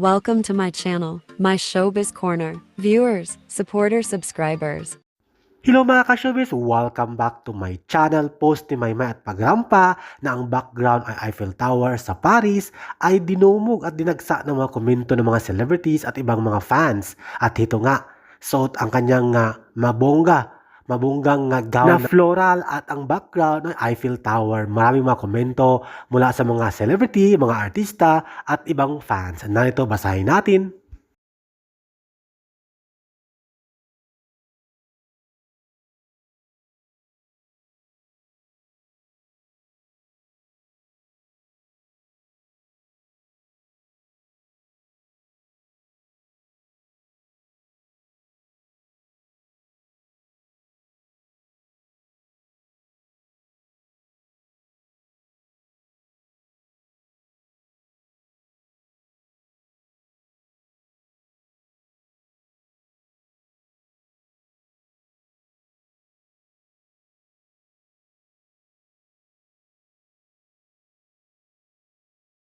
Welcome to my channel, my showbiz corner. Viewers, supporters, subscribers. Hello mga ka-showbiz! Welcome back to my channel. Post ni Maymay at Pagrampa na ang background ay Eiffel Tower sa Paris ay dinumog at dinagsa ng mga komento ng mga celebrities at ibang mga fans. At ito nga, suot ang kanyang nga mabongga, mabonggang nga gown na floral at ang background ay Eiffel Tower. Maraming mga komento mula sa mga celebrity, mga artista at ibang fans. Narito basahin natin.